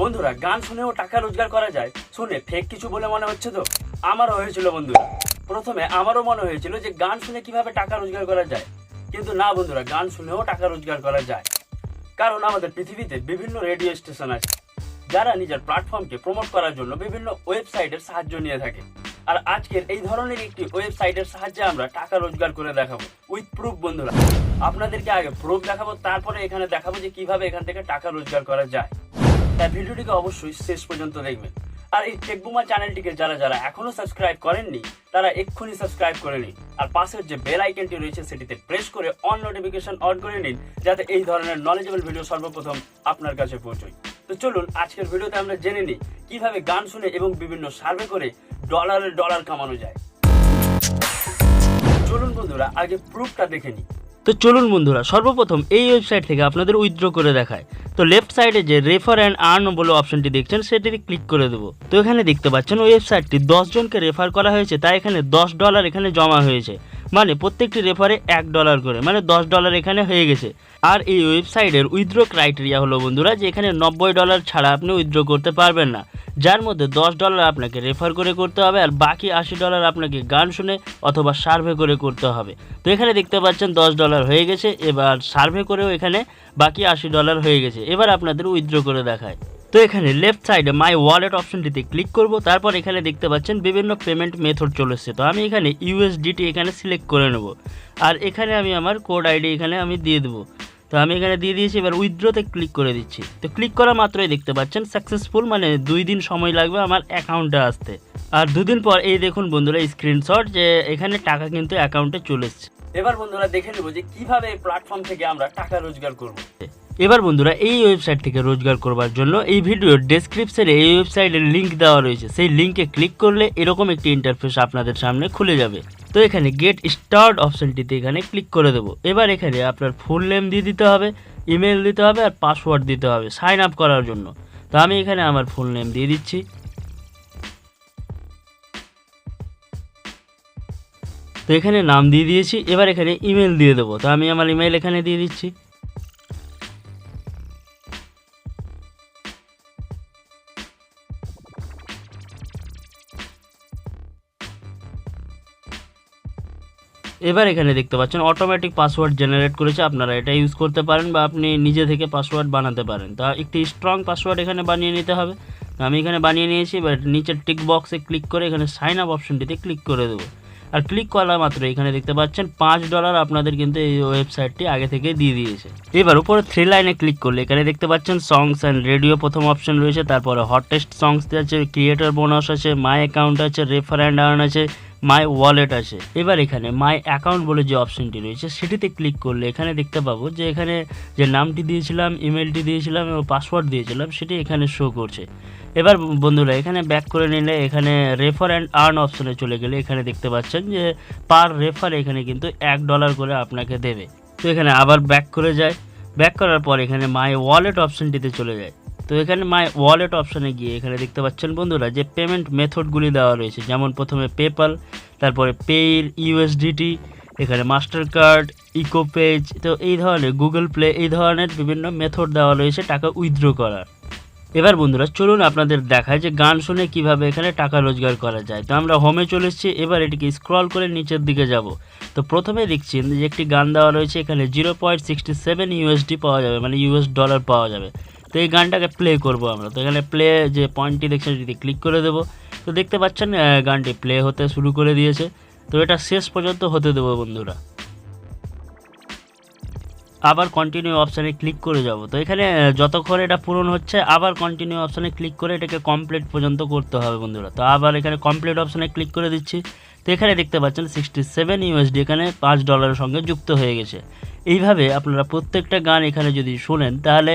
বন্ধুরা, গান শুনেও টাকা রোজগার করা যায়। শুনে ফেক কিছু বলে মনে হচ্ছে তো? আমারও হয়েছিল বন্ধুরা। প্রথমে আমারও মনে হয়েছিল যে গান শুনে কীভাবে টাকা রোজগার করা যায়। কিন্তু না বন্ধুরা, গান শুনেও টাকা রোজগার করা যায়। কারণ আমাদের পৃথিবীতে বিভিন্ন রেডিও স্টেশন আছে, যারা নিজের প্ল্যাটফর্মকে প্রমোট করার জন্য বিভিন্ন ওয়েবসাইটের সাহায্য নিয়ে থাকে। আর আজকের এই ধরনের একটি ওয়েবসাইটের সাহায্যে আমরা টাকা রোজগার করে দেখাবো। উইথ প্রুফ বন্ধুরা। আপনাদেরকে আগে প্রুফ দেখাবো, তারপরে এখানে দেখাবো যে কীভাবে এখান থেকে টাকা রোজগার করা যায়। তাই ভিডিওটিকে অবশ্যই শেষ পর্যন্ত দেখবেন। আর এই টেকবুমা চ্যানেলটিকে যারা যারা এখনও সাবস্ক্রাইব করেননি, তারা এক্ষুনি সাবস্ক্রাইব করে নিন। আর পাশের যে বেল আইকনটি রয়েছে, সেটিতে প্রেস করে অন নোটিফিকেশন অন করে নিন, যাতে এই ধরনের নলেজেবল ভিডিও সর্বপ্রথম আপনার কাছে পৌঁছয়। তো চলুন, আজকের ভিডিওতে আমরা জেনে নিই, কীভাবে গান শুনে এবং বিভিন্ন সার্ভে করে ডলারের ডলার কামানো যায়। চলুন বন্ধুরা, আগে প্রুফটা দেখে নিই। তো চলুন বন্ধুরা, সর্বপ্রথম এই ওয়েবসাইট থেকে আপনাদের উইথড্র করে দেখায়। তো লেফট সাইডে যে রেফার অ্যান্ড আর্ন বলে অপশনটি দেখছেন, সেটিতে ক্লিক করে দেবো। তো এখানে দেখতে পাচ্ছেন ওয়েবসাইটটি দশজনকে রেফার করা হয়েছে, তাই এখানে দশ ডলার এখানে জমা হয়েছে। মানে প্রত্যেকটি রেফারে এক ডলার করে মানে দশ ডলার এখানে হয়ে গেছে। আর এই ওয়েবসাইটের উইথড্র ক্রাইটেরিয়া হলো বন্ধুরা, যে এখানে নব্বই ডলার ছাড়া আপনি উইথড্র করতে পারবেন না। যার মধ্যে দশ ডলার আপনাকে রেফার করে করতে হবে, আর বাকি আশি ডলার আপনাকে গান শুনে অথবা সার্ভে করে করতে হবে। তো এখানে দেখতে পাচ্ছেন দশ ডলার হয়ে গেছে, এবার সার্ভে করেও এখানে বাকি আশি ডলার হয়ে গেছে। এবার আপনাদের উইথড্র করে দেখায়। তো এখানে লেফট সাইডে মাই ওয়ালেট অপশনটিতে ক্লিক করব, তারপর এখানে দেখতে পাচ্ছেন বিভিন্ন পেমেন্ট মেথড চলে এসছে তো আমি এখানে ইউএসডিটি এখানে সিলেক্ট করে নেব। আর এখানে আমি আমার কোড আইডি এখানে আমি দিয়ে দেবো। তো আমি এখানে দিয়ে দিয়েছি, এবার উইথড্রোতে ক্লিক করে দিচ্ছি। তো ক্লিক করা মাত্রই দেখতে পাচ্ছেন সাকসেসফুল মানে দুই দিন সময় লাগবে আমার অ্যাকাউন্টে আসতে। আর দুদিন পর, এই দেখুন বন্ধুরা স্ক্রিনশট যে এখানে টাকা কিন্তু অ্যাকাউন্টে চলে এসছে। এবার বন্ধুরা দেখে নেব যে কীভাবে এই প্ল্যাটফর্ম থেকে আমরা টাকা রোজগার করব। এবার বন্ধুরা, এই ওয়েবসাইট থেকে রোজগার করবার জন্য এই ভিডিওর ডেসক্রিপশনে এই ওয়েবসাইটের লিংক দেওয়া রয়েছে। সেই লিঙ্কে ক্লিক করলে এরকম একটি ইন্টারফেস আপনাদের সামনে খুলে যাবে। তো এখানে গেট স্টার্ট অপশনটিতে এখানে ক্লিক করে দেবো। এবার এখানে আপনার ফুল নেম দিয়ে দিতে হবে ইমেল দিতে হবে আর পাসওয়ার্ড দিতে হবে সাইন আপ করার জন্য। তো আমি এখানে আমার ফুল নেম দিয়ে দিচ্ছি। তো এখানে নাম দিয়ে দিয়েছি। এবার এখানে ইমেল দিয়ে দেবো। তো আমি আমার ইমেল এখানে দিয়ে দিচ্ছি। এবার এখানে দেখতে পাচ্ছেন অটোমেটিক পাসওয়ার্ড জেনারেট করেছে, আপনারা এটা ইউজ করতে পারেন বা আপনি নিজে থেকে পাসওয়ার্ড বানাতে পারেন। তা একটি স্ট্রং পাসওয়ার্ড এখানে বানিয়ে নিতে হবে। আমি এখানে বানিয়ে নিয়েছি, এবার নিচের টিক বক্সে ক্লিক করে এখানে সাইন আপ অপশনটিতে ক্লিক করে দেবো। আর ক্লিক করা মাত্র এখানে দেখতে পাচ্ছেন, পাঁচ ডলার আপনাদের কিন্তু এই ওয়েবসাইটটি আগে থেকে দিয়ে দিয়েছে। এবার উপরে থ্রি লাইনে ক্লিক করলে এখানে দেখতে পাচ্ছেন সংস অ্যান্ড রেডিও প্রথম অপশন রয়েছে, তারপরে হটেস্ট সংস আছে ক্রিয়েটর বোনাস আছে মাই অ্যাকাউন্ট আছে রেফার অ্যান্ড আর্ন আছে মাই ওয়ালেট আছে এবার এখানে মাই অ্যাকাউন্ট বলে যে অপশনটি রয়েছে, সেটিতে ক্লিক করলে এখানে দেখতে পাবো যে এখানে যে নামটি দিয়েছিলাম ইমেলটি দিয়েছিলাম এবং পাসওয়ার্ড দিয়েছিলাম, সেটি এখানে শো করছে। এবার বন্ধুরা, এখানে ব্যাক করে নিলে এখানে রেফার অ্যান্ড আর্ন অপশনে চলে গেলে এখানে দেখতে পাচ্ছেন যে পার রেফার এখানে কিন্তু এক ডলার করে আপনাকে দেবে। তো এখানে আবার ব্যাক করে যায়। ব্যাক করার পর এখানে মাই ওয়ালেট অপশনটিতে চলে যায়। তো এখানে মাই ওয়ালেট অপশানে গিয়ে এখানে দেখতে পাচ্ছেন বন্ধুরা যে পেমেন্ট মেথডগুলি দেওয়া রয়েছে। যেমন প্রথমে পেপাল তারপরে পেইর ইউএসডিটি এখানে মাস্টার কার্ড ইকো পেজ তো এই ধরনের গুগল প্লে এই ধরনের বিভিন্ন মেথড দেওয়া রয়েছে টাকা উইথড্র করার। এবার বন্ধুরা চলুন আপনাদের দেখায় যে গান শুনে কীভাবে এখানে টাকা রোজগার করা যায়। তো আমরা হোমে চলে এসেছি, এবার এটিকে স্ক্রল করে নিচের দিকে যাব। তো প্রথমে দেখছেন যে একটি গান দেওয়া রয়েছে, এখানে zero point sixty seven USD পাওয়া যাবে মানে ইউএস ডলার পাওয়া যাবে। তো এই গানটাকে প্লে করব আমরা। তো এখানে প্লে যে পয়েন্টটি দেখছেন সেটি ক্লিক করে দেবো। তো দেখতে পাচ্ছেন গানটি প্লে হতে শুরু করে দিয়েছে। তো এটা শেষ পর্যন্ত হতে দেবো বন্ধুরা। আবার কন্টিনিউ অপশানে ক্লিক করে যাব। তো এখানে যতক্ষণ এটা পূরণ হচ্ছে, আবার কন্টিনিউ অপশানে ক্লিক করে এটাকে কমপ্লিট পর্যন্ত করতে হবে বন্ধুরা। তো আবার এখানে কমপ্লিট অপশানে ক্লিক করে দিচ্ছি। তো এখানে দেখতে পাচ্ছেন সিক্সটি সেভেন ইউএসডি এখানে পাঁচ ডলারের সঙ্গে যুক্ত হয়ে গেছে। এইভাবে আপনারা প্রত্যেকটা গান এখানে যদি শোনেন, তাহলে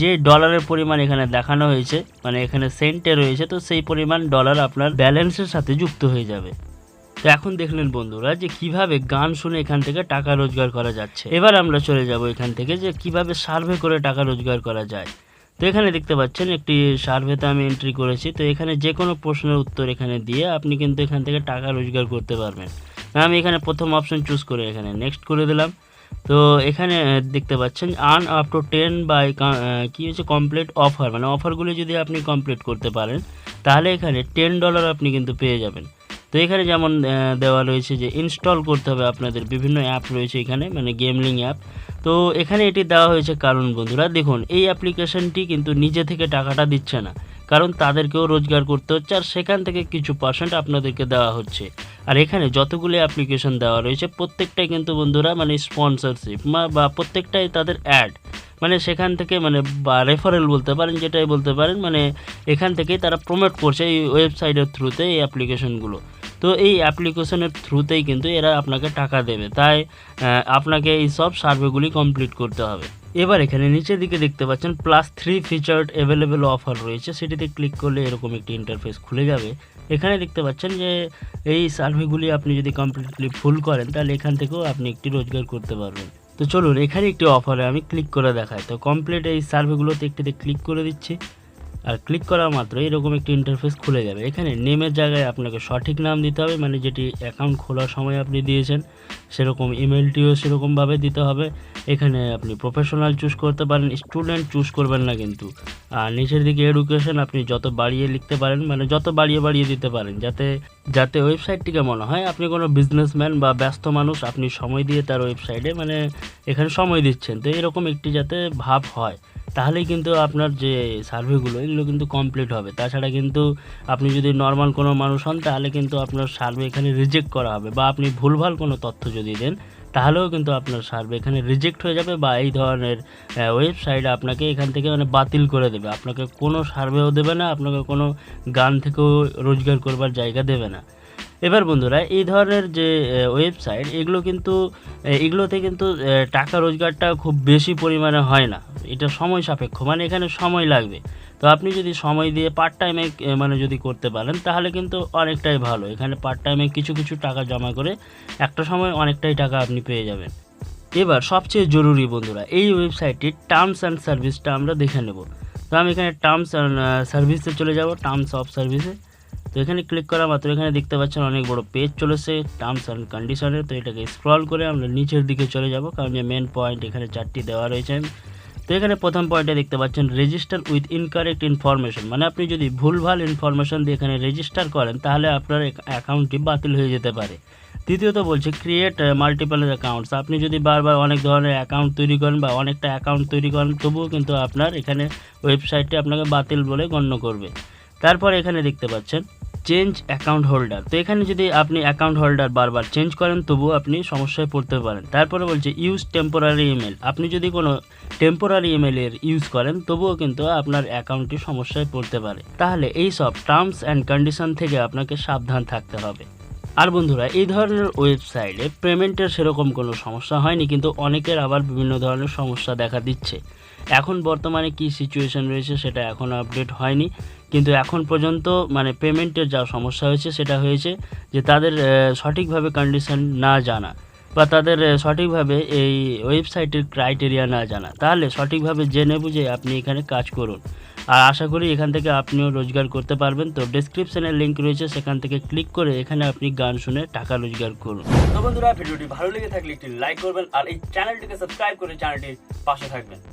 যে ডলারের পরিমাণ এখানে দেখানো হয়েছে মানে এখানে সেন্টে রয়েছে, তো সেই পরিমাণ ডলার আপনার ব্যালেন্সের সাথে যুক্ত হয়ে যাবে। তো এখন দেখলেন বন্ধুরা যে কীভাবে গান শুনে এখান থেকে টাকা রোজগার করা যাচ্ছে। এবার আমরা চলে যাব এখান থেকে যে কীভাবে সার্ভে করে টাকা রোজগার করা যায়। তো এখানে দেখতে পাচ্ছেন একটি সার্ভেতে আমি এন্ট্রি করেছি। তো এখানে যে কোনো প্রশ্নের উত্তর এখানে দিয়ে আপনি কিন্তু এখান থেকে টাকা রোজগার করতে পারবেন। আমি এখানে প্রথম অপশন চুজ করে এখানে নেক্সট করে দিলাম। তো এখানে দেখতে পাচ্ছেন earn up to ten by কী হচ্ছে কমপ্লিট অফার মানে অফারগুলি যদি আপনি কমপ্লিট করতে পারেন, তাহলে এখানে টেন ডলার আপনি কিন্তু পেয়ে যাবেন। তো এখানে যেমন দেওয়া রয়েছে যে ইনস্টল করতে হবে আপনাদের বিভিন্ন অ্যাপ রয়েছে এখানে মানে গেমলিং অ্যাপ তো এখানে এটি দেওয়া হয়েছে কারণ, বন্ধুরা, দেখুন, এই অ্যাপ্লিকেশনটি কিন্তু নিজে থেকে টাকাটা দিচ্ছে না। কারণ তাদেরকেও রোজগার করতে হচ্ছে আর সেখান থেকে কিছু পার্সেন্ট আপনাদেরকে দেওয়া হচ্ছে। আর এখানে যতগুলো অ্যাপ্লিকেশন দেওয়া রয়েছে, প্রত্যেকটাই কিন্তু, বন্ধুরা মানে স্পন্সরশিপ বা প্রত্যেকটাই তাদের অ্যাড মানে সেখান থেকে মানে বা রেফারেল বলতে পারেন, যেটাই বলতে পারেন মানে এখান থেকেই তারা প্রমোট করছে এই ওয়েবসাইটের থ্রুতে এই অ্যাপ্লিকেশনগুলো তো এই অ্যাপ্লিকেশনের থ্রুতেই কিন্তু এরা আপনাকে টাকা দেবে। তাই আপনাকে এই সব সার্ভেগুলি কমপ্লিট করতে হবে। এবার এখানে নিচের দিকে দেখতে পাচ্ছেন plus three featured available offer রয়েছে। সেটিতে ক্লিক করলে এরকম একটি ইন্টারফেস খুলে যাবে। এখানে দেখতে পাচ্ছেন যে, এই সার্ভেগুলি আপনি যদি কমপ্লিটলি ফুল করেন, তাহলে এখান থেকেও আপনি একটি রোজগার করতে পারবেন। তো চলুন, এখানে একটি অফারে আমি ক্লিক করে দেখাই। তো কমপ্লিট এই সার্ভেগুলোতে একটিতে ক্লিক করে দিচ্ছি। আর ক্লিক করা মাত্র এরকম একটি ইন্টারফেস খুলে যাবে। এখানে নেমের জায়গায় আপনাকে সঠিক নাম দিতে হবে মানে যেটি অ্যাকাউন্ট খোলার সময় আপনি দিয়েছেন, সেরকম ইমেলটিও সেরকমভাবে দিতে হবে। এখানে আপনি প্রফেশনাল চুজ করতে পারেন স্টুডেন্ট চুজ করবেন না কিন্তু। আর নিচের দিকে এডুকেশন আপনি যত বাড়িয়ে লিখতে পারেন মানে যত বাড়িয়ে বাড়িয়ে দিতে পারেন, যাতে যাতে ওয়েবসাইটটিকে মনে হয়। আপনি কোনো বিজনেসম্যান বা ব্যস্ত মানুষ, আপনি সময় দিয়ে তার ওয়েবসাইটে মানে এখানে সময় দিচ্ছেন। তো এরকম একটি যাতে ভাব হয়। তাহলেই কিন্তু আপনার যে সার্ভেগুলো এগুলো কিন্তু কমপ্লিট হবে। তাছাড়া কিন্তু আপনি যদি নর্মাল কোনো মানুষ হন, তাহলে কিন্তু আপনার সার্ভে এখানে রিজেক্ট করা হবে। বা আপনি ভুলভাল কোনো তথ্য যদি দেন, তাহলেও কিন্তু আপনার সার্ভে এখানে রিজেক্ট হয়ে যাবে বা এই ধরনের ওয়েবসাইট আপনাকে এখান থেকে মানে বাতিল করে দেবে। আপনাকে কোনো সার্ভেও দেবে না, আপনাকে কোনো গান থেকেও রোজগার করবার জায়গা দেবে না। এবার বন্ধুরা, এই ধরনের যে ওয়েবসাইট এগুলো কিন্তু এগুলোতে কিন্তু টাকা রোজগারটা খুব বেশি পরিমাণে হয় না। এটা সময় সাপেক্ষ মানে এখানে সময় লাগবে। তো আপনি যদি সময় দিয়ে পার্ট টাইমে মানে যদি করতে পারেন, তাহলে কিন্তু অনেকটাই ভালো। এখানে পার্ট টাইমে কিছু কিছু টাকা জমা করে একটা সময় অনেকটাই টাকা আপনি পেয়ে যাবেন। এবার সবচেয়ে জরুরি বন্ধুরা, এই ওয়েবসাইটটির টার্মস অ্যান্ড সার্ভিসটা আমরা দেখে নেব। তো আমি এখানে টার্মস অ্যান্ড সার্ভিসে চলে যাব টার্মস অফ সার্ভিসে তো এখানে ক্লিক করা মাত্র এখানে দেখতে পাচ্ছেন অনেক বড় পেজ চলেছে টার্মস অ্যান্ড কন্ডিশনের তো এটাকে স্ক্রল করে আমরা নিচের দিকে চলে যাব, কারণ যে মেন পয়েন্ট এখানে চারটি দেওয়া রয়েছে। তো এখানে প্রথম পয়েন্টে দেখতে পাচ্ছেন রেজিস্টার উইথ ইনকারেক্ট ইনফরমেশন মানে আপনি যদি ভুলভাল ইনফরমেশন দিয়ে এখানে রেজিস্টার করেন, তাহলে আপনার অ্যাকাউন্টটি বাতিল হয়ে যেতে পারে। দ্বিতীয়ত বলছে ক্রিয়েট মাল্টিপল অ্যাকাউন্টস আপনি যদি বারবার অনেক ধরনের অ্যাকাউন্ট তৈরি করেন বা অনেকটা অ্যাকাউন্ট তৈরি করেন, তবুও কিন্তু আপনার এখানে ওয়েবসাইটটি আপনাকে বাতিল বলে গণ্য করবে। তারপর এখানে দেখতে পাচ্ছেন চেঞ্জ অ্যাকাউন্ট হোল্ডার তো এখানে যদি আপনি অ্যাকাউন্ট হোল্ডার বারবার চেঞ্জ করেন, তবুও আপনি সমস্যায় পড়তে পারেন। তারপরে বলছে ইউজ টেম্পোরারি ইমেল আপনি যদি কোনো টেম্পোরারি ইমেলের ইউজ করেন, তবুও কিন্তু আপনার অ্যাকাউন্টটি সমস্যায় পড়তে পারে। তাহলে এই সব টার্মস অ্যান্ড কন্ডিশন থেকে আপনাকে সাবধান থাকতে হবে। আর বন্ধুরা, এই ধরনের ওয়েবসাইটে পেমেন্টের সেরকম কোনো সমস্যা হয়নি, কিন্তু অনেকের আবার বিভিন্ন ধরনের সমস্যা দেখা দিচ্ছে। এখন বর্তমানে কি সিচুয়েশন রয়েছে সেটা এখনও আপডেট হয়নি। কিন্তু এখন পর্যন্ত মানে পেমেন্টের যা সমস্যা হয়েছে, সেটা হয়েছে যে তাদের সঠিকভাবে কন্ডিশন না জানা বা তাদের সঠিকভাবে এই ওয়েবসাইটের ক্রাইটেরিয়া না জানা। তাহলে সঠিকভাবে জেনে বুঝে আপনি এখানে কাজ করুন। আর আশা করি এখান থেকে আপনিও রোজগার করতে পারবেন। তো ডেসক্রিপশনের লিঙ্ক রয়েছে, সেখান থেকে ক্লিক করে এখানে আপনি গান শুনে টাকা রোজগার করুন। তো বন্ধুরা, ভিডিওটি ভালো লেগে থাকলে একটি লাইক করবেন আর এই চ্যানেলটিকে সাবস্ক্রাইব করে চ্যানেলটির পাশে থাকবেন।